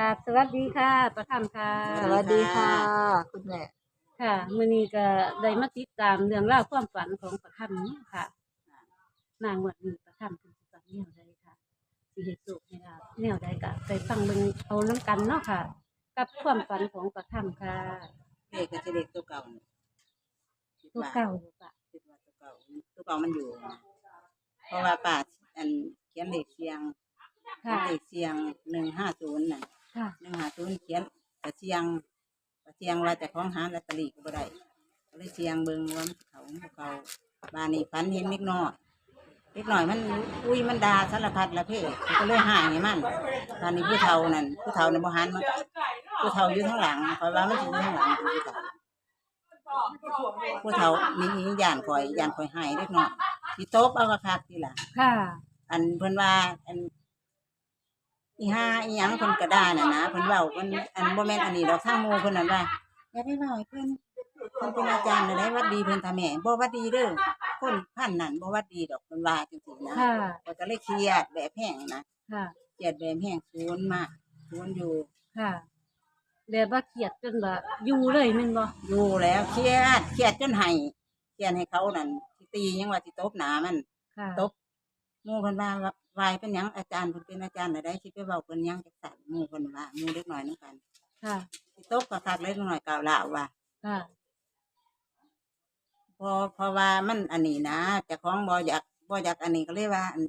กราบสวัสดีค่ะประคำค่ะสวัสดีค่ะ คุณแม่ค่ะมื้อนี้ก็ได้มาติดตามเรื่องราวความฝันของประคำเนี่ยค่ะ นางวันนี้ประคำเป็นฝันแนวใดค่ะสิเฮ็ดสุขให้ลาบแนวใดก็ไปฟังเบิ่งเอาน้ำกันเนาะค่ะ กับความฝันของประคำค่ะเลขก็จะเลขตัวเก่าน่ะคิดตัวว่าเก่าบ่ค่ะ คิดว่าตัวเก่าตัวเก่ามันอยู่นะเพราะว่าป่าอันเขียนเลขเสียงเขียค่ะนเลขเสียงหนึ่งห้าศูนย์น่ะ ค่ะหนึ่งห้าศูนย์เขียนกระเสียงกระเสียงว่าแต่ของหาลอตเตอรี่ก็บ่ได้ก็เลยเสียงเบิ่งว่ามันเขาบ่เขาบานนี้ฝันเห็นเล็กน้อยเล็กน้อยมันอุ้ยมันด่าสารพัดละเพ่ก็เลยหายให้มันบานนี้ผู้เฒ่านั่นผู้เฒ่าในบ่หันมันผู้เฒ่าอยู่ข้างหลังคอยว่ามันอยู่ข้างหลังผู้เฒ่าผู้เฒ่านี่ย่านข่อยย่านข่อยหายเล็กน้อยสิโต๊บเอากระคักทีหล่ะค่ะ อันเพิ่นว่าอัน อีห้าอีหยังเพิ่นก็ได้น่ะนะเพิ่นเว้าเพิ่นอันบ่แม่นอันนี้ดอกทางหมู่เพิ่นนั่นว่าอย่าไปเว้าให้เพิ่นเพิ่นเป็นอาจารย์น่ะได้วัดดีเพิ่นทาแม่บ่วัดดีเด้อคนพันนั่นบ่วัดดีดอกเพิ่นว่าจังซี่นะค่ะข้อยก็เลยเครียดแบบแห้งนะค่ะ เครียดแบบแห้งศูนย์มากศูนย์อยู่ ค่ะแบบว่าเครียดจนว่าอยู่เลยแม่นบ่อยู่แล้วเครียดเครียดจนให้เครียดให้เขานั่นสิตียังว่าสิตบหน้ามันค่ะ ตบหมู่เพิ่นว่าว่า วายเป็นหยังอาจารย์เพิ่นเป็นอาจารย์น่ะได้สิไปเว้าเพิ่นหยังจักสั่นหมู่เพิ่นว่าหมู่เล็กน้อยนํกันค่ะ สิตบก็คักเล็กน้อยกล่าวลาวว่า ค่ะ พอเพราะว่ามันอันนี้นะเจ้าของบ่อยากบ่อยากอันนี้ก็เลยว่าอัน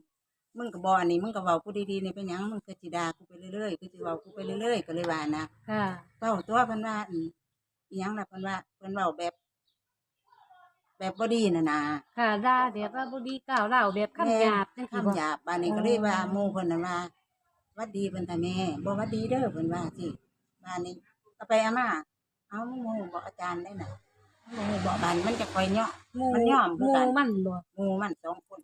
มึงก็บ่อันนี้มึงก็เว้ากูดีๆนี่เป็นหยังมึงคือสิด่ากูไปเรื่อยๆคือสิเว้ากูไปเรื่อยๆก็เลยว่านะค่ะเว้าตัวเพิ่นว่าอันอีหยังล่ะเพิ่นว่าเพิ่นเว้าแบบ แบบบ่ดีน่ะนะค่ะด่าแบบว่าบ่ดีกล่าวเล่าวแบบคำหยาบจังซี่บ่คำหยาบบ้านนี้ก็เลยว่าหมู่เพิ่นน่ะว่าหวัดดีเพิ่นท่าแม่บ่หวัดดีเด้อเพิ่นว่าสิบ้านนี้เอาไปเอามาเอามึงโง่บอกอาจารย์ได้น่ะมึงโง่บอกบ้านมันจะคอยเนาะหมู่มันยอมคือหกันมู่มันบ่หมู่มันสองคน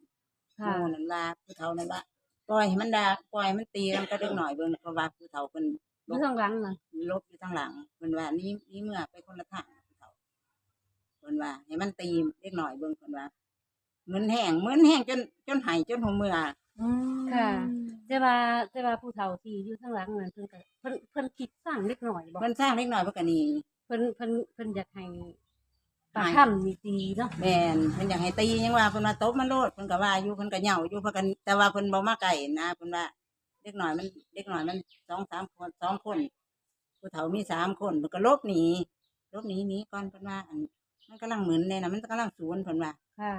หค่ะมู่นั่นว่าผู้เฒ่านั่นว่าปล่อยให้มันด่าปล่อยให้มันตีกันก็เด็กหน่อยเบิ่งเพราะว่าผู้เฒ่าเพิ่นอยู่ข้างหลังน่ะลบอยู่ทางหลังเพิ่นว่านี่นี่เมื่อไปคนละทางผู้เฒ่าเพิ่นว่า ให้มันตีเด็กหน่อยเบิ่งเพิ่นว่าเหมือนแห้งเหมือนแห้งจนจนไหายจนหัวเมื่อค่ะ แต่ว่าแต่ว่าผู้เฒ่าที่อยู่ข้างหลังนั่นเพิ่นก็เพิ่นเพิ่นคิดสร้างเล็กน้อยบ่เพิ่นสร้างเล็กน้อยเพิ่นก็หนี่เพิ่นเพิ่นเพิ่นอยากให้ปลาให้ค่ำนี่ดีเนาะแม่นเพิ่นอยากให้ตียังว่าเพิ่นว่าตบมันโลดเพิ่นก็ว่าอยู่เพิ่นก็เหย่าอยู่เพิ่นก็แต่ว่าเพิ่นบ่มาไกลนะเพิ่นว่าเด็กน้อยมันเด็กน้อยมันสองสามคนสองคนผู้เฒ่ามีสามคนเพิ่นก็หลบหนีหลบหนีหนีก่อนเพิ่นว่าอัน มันกำลังเหมือนเนี่ยนะมันกำลังศูนย์เพิ่นว่าค่ะ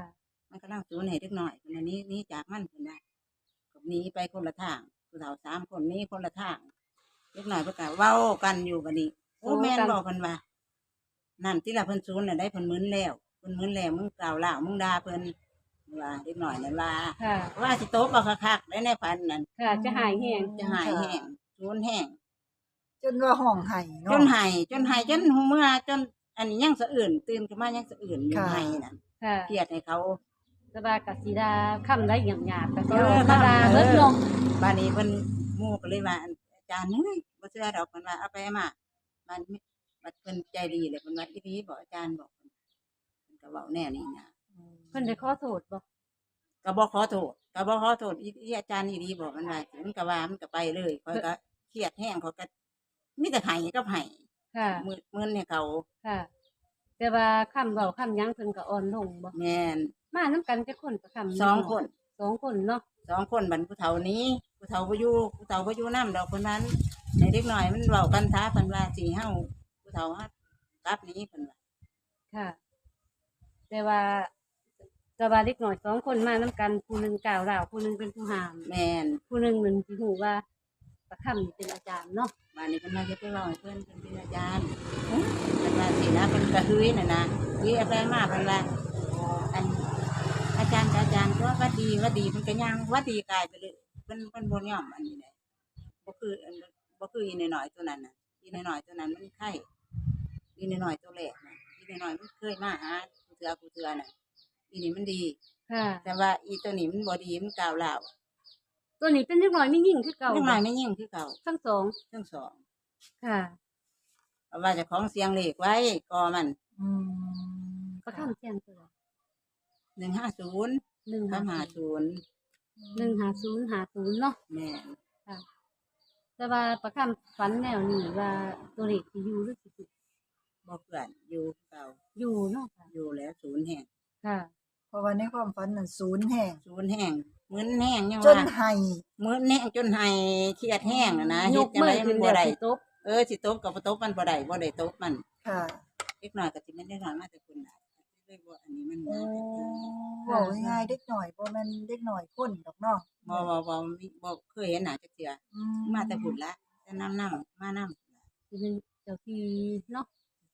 มันกำลังศูนย์ให้เด็กน้อยเพิ่นว่าหนี้นี้จากมันเพิ่นว่าก็หนีไปคนละทางผู้เฒ่าสามคนหนี้คนละทางเด็กน้อยเพิ่นก็เว้ากันอยู่บัดนี้โอ้แม่นบอกเพิ่นว่านั่นที่ละเพิ่นศูนย์น่ะได้เพิ่นมึนแล้วเพิ่นมึนแล้วมึงกล่าวล่าวมึงด่าเพิ่นว่าเด็กน้อยนั่นว่าค่ะว่าสิโตบเอาคักๆได้ในพันนั่นค่ะ จะหายแห้งจะหายแห้งศูนย์แห้งจนว่าห้องไห้จเนาะนหายจนหายจนหูเมื่อจน อันนี้ยังสะอื่นตื่นขึ้นมายังสะอื่นอยู่ค่ะ ให้นั่นค่ะเครียดให้เขาแต่ว่าก็สิดาค่ำได้หยาบๆก็สิเออออกมาด่าเออเบิดเนาะบ้านนี้เพิ่นหมู่ก็เลยว่าอันอาจารย์เฮ้ยบ่เชื่อดอกเพิ่นว่าเอาไปเอามาบ้านนี้บัดเพิ่นใจดีเลยเพิ่นว่าอีดีบอกอาจารย์บอกเพิ่นเพิ่นก็เว้าแน่นี่นะเพิ่นได้ขอโทษบ่ก็บ่ขอโทษก็บ่ขอโทษอีอีอาจารย์อีดีบอกมันว่ามันก็ว่ามันก็ไปเลยข้อยก็เครียดแห้งเขาก็มีแต่ไห้กับไห้ ค่ะ มือมือให้เขาค่ะ แต่ว่าค่ำเว้าค่ำหยังเพิ่นก็อ่อนลงบ่แม่นมานํกันจักคนประคำสองคนสองคนเนาะสองคนบันผู้เฒ่านี้ผู้เฒ่าบ่อยู่ผู้เฒ่าบ่อยู่นำดอกคนนั้นในเด็กน้อยมันเว้ากันท้าเพิ่นว่าสิเฮาผู้เฒ่าฮะกลับหนี้เพิ่นว่าค่ะ แต่ว่าแต่ว่าเล็กน้อยสองคนมานํกันผู้หนึงกล่าวล่าวผู้หนึงเป็นผู้หาม แม่นผู้หนึงนั่นสิฮู้ว่า ประคำนี่เป็นอาจารย์เนาะบ้านนี้เพิ่นว่าจะไปเว้าให้เพิ่นเพิ่นเป็นอาจารย์เพิ่นว่าสินะเพิ่นก็ฮื้ยน่ะนะฮื้ยเอาไปมาเพิ่นว่าอันอาจารย์กับอาจารย์ก็ว่าดีว่าดีเพิ่นก็ย่างว่าดีกลายไปเลยเพิ่นเพิ่นบ่ยอมอันนี้เลยบ่คืออันบ่คืออีน้อยๆตัวนั้นน่ะอีน้อยๆตัวนั้นมันไข้อีน้อยๆตัวแรกน่ะอีน้อยๆมันเคยมาหากูเทื่อกูเทื่อน่ะอีนี่มันดีค่ะแต่ว่าอีตัวนี้มันบ่ดีมันกล่าวลาว ตัวนี้เป็นเล็กน้อยไม่ยิ่งคือเก่าเล็กน้อยไม่ยิ่งคือเก่าทั้งสองทั้งสองค่ะเพราะว่าเจะของเสียงเลขไว้กอมันอืมประคำเสียงตัวหนึ่งห้าศูนย์หนึ่งข้าหาหาศูนย์หนึ่งหาศูนย์หาศูนย์เนาะแม่นแต่ว่าประคำฝันแนวนี้ว่าตัวเลขสิอยู่หรือสิบ่เพื่อนอยู่เก่าอยู่เนาะค่ะอยู่แล้วศูนย์แห่งค่ะ เพราะว่าในความฝันนั่นศูนย์แห่งศูนย์แห่ง มื้นแห้งยังจนว่าไห้มื้นแห้งจนไห้เครียดแห้งอะนะยเฮ็ดกจังมืไดอมัขึ้นนบ่เดี๋ยวได้สิตบเออสิตบก็บ่ตบมันบ่ได้บ่ได้ตบมันค่ะเล็กน้อยก็สิแม่นเล็กน้อยมาแต่คุณน่ะเลยบ่อันนี้มันโอ้น่าจะเว้าง่ายๆเด็กหน่อยบ่แม่นเด็กหน่อยคนดอกเนาะบ่บ่บ่มีบ่เคยเห็นหน้าจักเทื่ออืมาแต่พุ่นละแต่น้ำน้ำมาน้ำสิเป็นเจ้าที่เนาะ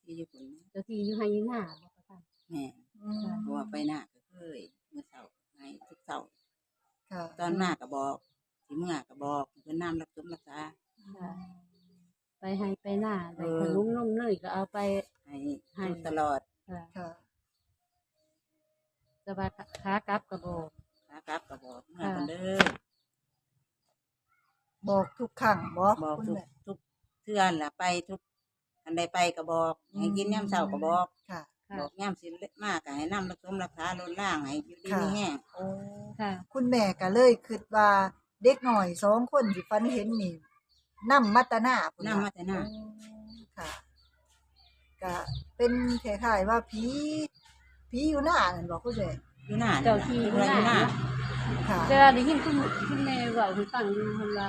ที่อยู่พุ่นเจ้าที่อยู่ให้อยู่หน้าบ่ประคำแม่ อืมเพราะว่าไปหน้าก็เคยมื้อเช้าให้ทุกเช้า ค่ะตอนมาก็บอกสิเมื่อก็บอกเพิ่นน้ำรักษารักษา ค่ะ ไปให้ไปหน้าได้เออ ขนมนมเนยก็เอาไป ให้ให้ให้ตลอดค่ะค่ะแต่ว่าขากลับก็บอกนะครับก็บอกเมื่อค่ะกันเด้อบอกทุกครั้งบ่บอกคุณทุกแม่ ทุกเทื่อนล่ะไปทุกอันใดไปก็บอกให้กินยามเช้าก็บอก ค่ะค่ะ บอกยามสิมากก็ให้น้ำรักษารักษาลดล่างให้อยู่ดีค่ะมีแห้งโอ้ค่ะ คุณแม่ก็เลยคิดว่าเด็กหน่อยสองคนที่ฝันเห็นนี่นำมัตตนาพุ่น้ำมาแต่หน้าโอ้ค่ะก็เป็นคล้ายๆว่าผีผีอยู่หน้านั่นบ่คุณแม่อยู่หน้าเจ้าที่อยู่หน้าอยู่หน้าค่ะเวลาได้ยินคุณคุณแม่เว่าให้ฟังอยู่เพิ่นว่า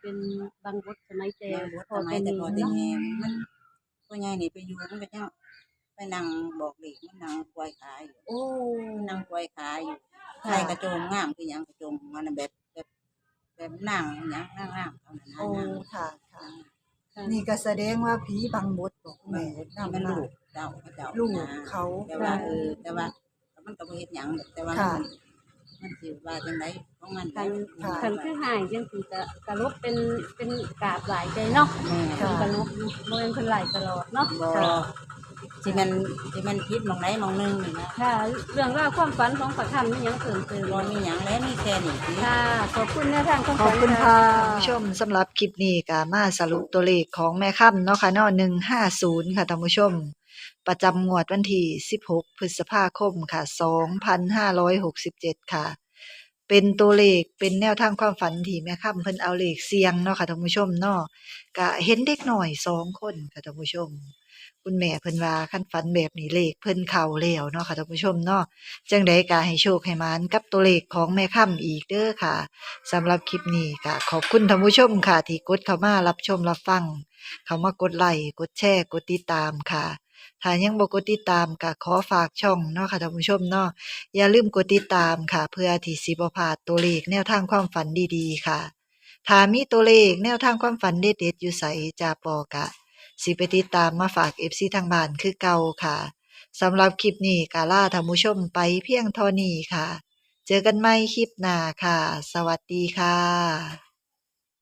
เป็นบางบทสมัยแต่แต่บทพอทำไมเป็นแต่พอแต่เนาะแหงมันพ่อใหญ่นี่ไปอยู่มันก็ยังไป นั่งบอกเด็กมันนั่งกวยขาอยู่โอ้มันนั่งกวยขาอยู่ค่ะใส่กระโจมงามคือหยังกระโจมมันนะแบบแบบแบบนั่งหยังนั่งนั่งเอานั่นโอ้นั่งค่ะค่ะค่ะนี่ก็แสดงว่าผีบังบดบอกแม่แม่ที่นำมันมาลูกเจ้าเจ้าลูกนะเขาแต่ว่าเออแต่ว่ามันก็บ่เฮ็ดหยังแต่ว่าค่ะมันมันสิว่าจังไดของมันคันค่ะคันคือหายจังซี่ก็กะลบเป็นเป็นกาบหลายใจเนาะแม่ค่ะ กะลบบ่แม่นเพิ่นหลายตลอดเนาะ บ่ สิมันสิมันคิดหมองไหนหมองหนึงนี่นะค่ะ เรื่องราวความฝันของประคำมีหยังเพิ่มเติมบ่มีหยังแล้วมีแค่นี้สิค่ะ ขอบคุณแนวทางความขอฝับน คุณค่ะะท่านผู้ชมสำหรับคลิปนี้ก็มาสรุปตัวเลขของแม่ค่ำเนาะค่ะเนาะ150 ค่ะท่านผู้ชม ประจำงวดวันที่ 16 พฤษภาคมค่ะ 2567 ค่ะ เป็นตัวเลขเป็นแนวทางความฝันที่แม่ค่ำเพิ่นเอาเลขเสียงเนาะค่ะท่านผู้ชมเนาะก็เห็นเด็กน้อยสองคนค่ะท่านผู้ชม คุณแม่เพิ่นว่าคันฝันแบบนี้เลขเพิ่นเข้าแล้วเนาะค่ะท่านผู้ชมเนาะจังไดก็ให้โชคให้มานกับตัวเลขของแม่ค่ำอีกเด้อค่ะสำหรับคลิปนี้ก็ขอบคุณท่านผู้ชมค่ะ ที่กดเข้ามารับชมรับฟัง เข้ามากดไลค์กดแชร์กดติดตามค่ะถ้ายังบ่กดติดตามก็ขอฝากช่องเนาะค่ะท่านผู้ชมเนาะอย่าลืมกดติดตามค่ะ เพื่อที่สิบ่พลาดตัวเลขแนวทางความฝันดีๆ ค่ะถ้ามีตัวเลขแนวทางความฝันเด็ดๆอยู่ไสจะปอกะ สิไปติดตามมาฝากเอฟซีทางบ้านคือเก่าค่ะสำหรับคลิปนี้กาล่าท่านผู้ชมไปเพียงเท่านี้ค่ะ เจอกันใหม่คลิปหน้าค่ะ สวัสดีค่ะ